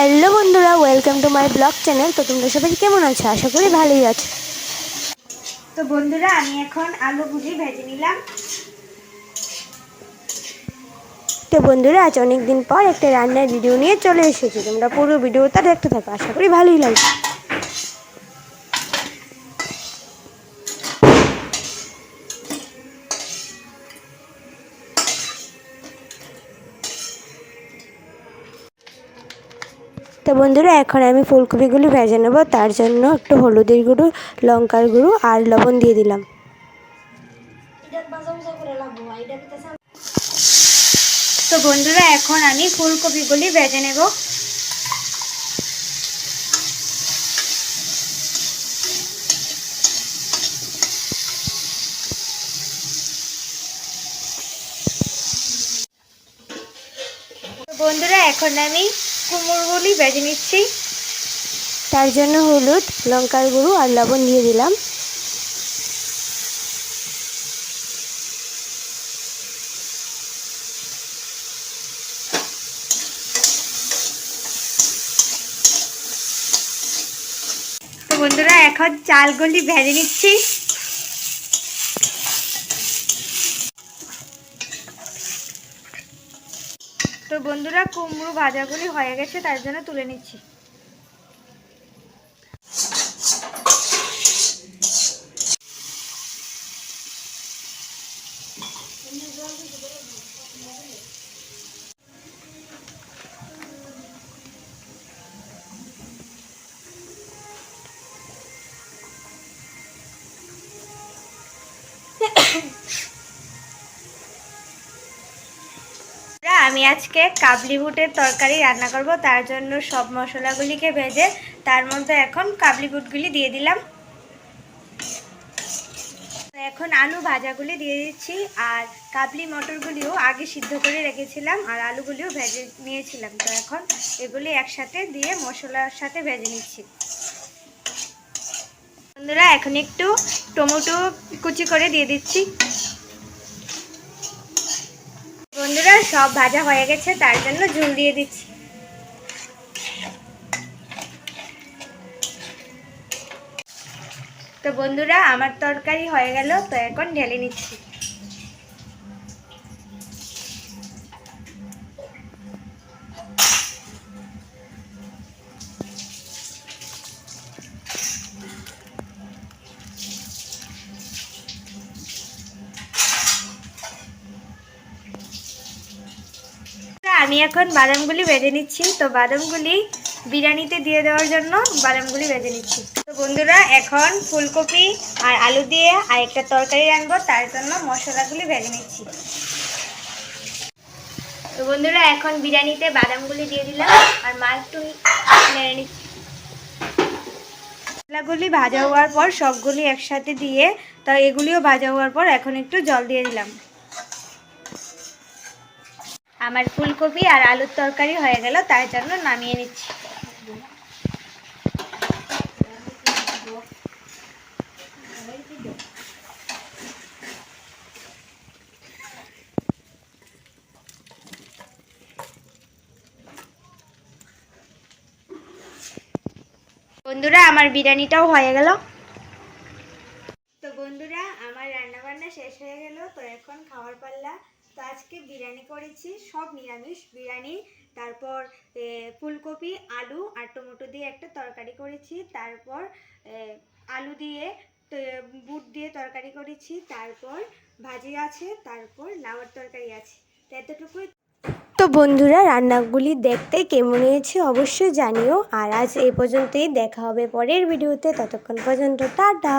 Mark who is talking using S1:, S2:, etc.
S1: Hello বন্ধুরা welcome to my vlog channel তো তোমরা সবাই কেমন আছো? আশা করি ভালোই আছো।
S2: তো বন্ধুরা, আমি এখন আলু ভুজি ভেজে নিলাম।
S1: তো বন্ধুরা, আজ অনেকদিন পর একটা রান্নার ভিডিও নিয়ে চলে এসেছি। তোমরা পুরো ভিডিওটা দেখতে থাকো। আশা করি ভালোই লাগবে। তো বন্ধুরা, এখন আমি ফুলকপিগুলি ভেজে নেব। তার জন্য একটু হলুদের গুঁড়ো, লঙ্কার গুঁড়ো আর লবণ দিয়ে দিলাম।
S2: তো বন্ধুরা, এখন আমি ফুলকপিগুলি ভেজে নেব। বন্ধুরা, এখন আমি কুমড়োগুলি ভেজে নিচ্ছি।
S1: তার জন্য হলুদ লঙ্কার গুঁড়ো আর লবণ দিয়ে দিলাম।
S2: বন্ধুরা এখন চালগুলি ভেজে নিচ্ছি। তো বন্ধুরা কুমড়ো ভাজাগুলি হয়ে গেছে তার জন্য তুলে নিচ্ছি। আমি আজকে কাবলি বুটের তরকারি রান্না করব, তার জন্য সব মশলাগুলিকে ভেজে তার মধ্যে এখন কাবলি বুটগুলি দিয়ে দিলাম। এখন আলু ভাজাগুলি দিয়ে দিচ্ছি, আর কাবলি মটরগুলিও আগে সিদ্ধ করে রেখেছিলাম, আর আলুগুলিও ভেজে নিয়েছিলাম। তো এখন এগুলি একসাথে দিয়ে মশলার সাথে ভেজে নিচ্ছি। বন্ধুরা, এখন একটু টমেটো কুচি করে দিয়ে দিচ্ছি। বন্ধুরা, সব ভাজা হয়ে গেছে, তার জন্য ঝুল দিয়ে দিচ্ছি। তো বন্ধুরা, আমার তরকারি হয়ে গেল, তো এখন ঢেলে নিচ্ছি। আমি এখন বাদামগুলি বেজে নিচ্ছি। তো বাদামগুলি বিরিয়ানিতে দিয়ে দেওয়ার জন্য বাদামগুলি বেজে নিচ্ছি। তো বন্ধুরা, এখন ফুলকপি আর আলু দিয়ে আর একটা তরকারি রানবো তার জন্য মশলাগুলি ভেজে নিচ্ছি। তো বন্ধুরা, এখন বিরিয়ানিতে বাদামগুলি দিয়ে দিলাম, আর মা একটু নেড়ে নিচ্ছি। মশলাগুলি ভাজা হওয়ার পর সবগুলি একসাথে দিয়ে, তো এগুলিও ভাজা হওয়ার পর এখন একটু জল দিয়ে দিলাম। আমার ফুলকপি আর আলুর তরকারি হয়ে গেল, তার জন্য নামিয়ে নিচ্ছি। বন্ধুরা, আমার বিরিয়ানিটাও হয়ে গেল। তো বন্ধুরা, আমার রান্না বান্না শেষ হয়ে গেল, তো এখন খাওয়ার পাল্লা তো আজকে বিরিয়ানি করেছি, সব নিরামিষ বিরিয়ানি। তারপর ফুলকপি, আলু আর টমেটো দিয়ে একটা তরকারি করেছি। তারপর আলু দিয়ে বুট দিয়ে তরকারি করেছি। তারপর ভাজি আছে, তারপর লাউয়ের তরকারি আছে। তো এতটুকুই।
S1: তো বন্ধুরা, রান্নাগুলি দেখতে কেমন হয়েছে অবশ্যই জানিও। আর আজ এই পর্যন্তই, দেখা হবে পরের ভিডিওতে। ততক্ষণ পর্যন্ত, টাটা।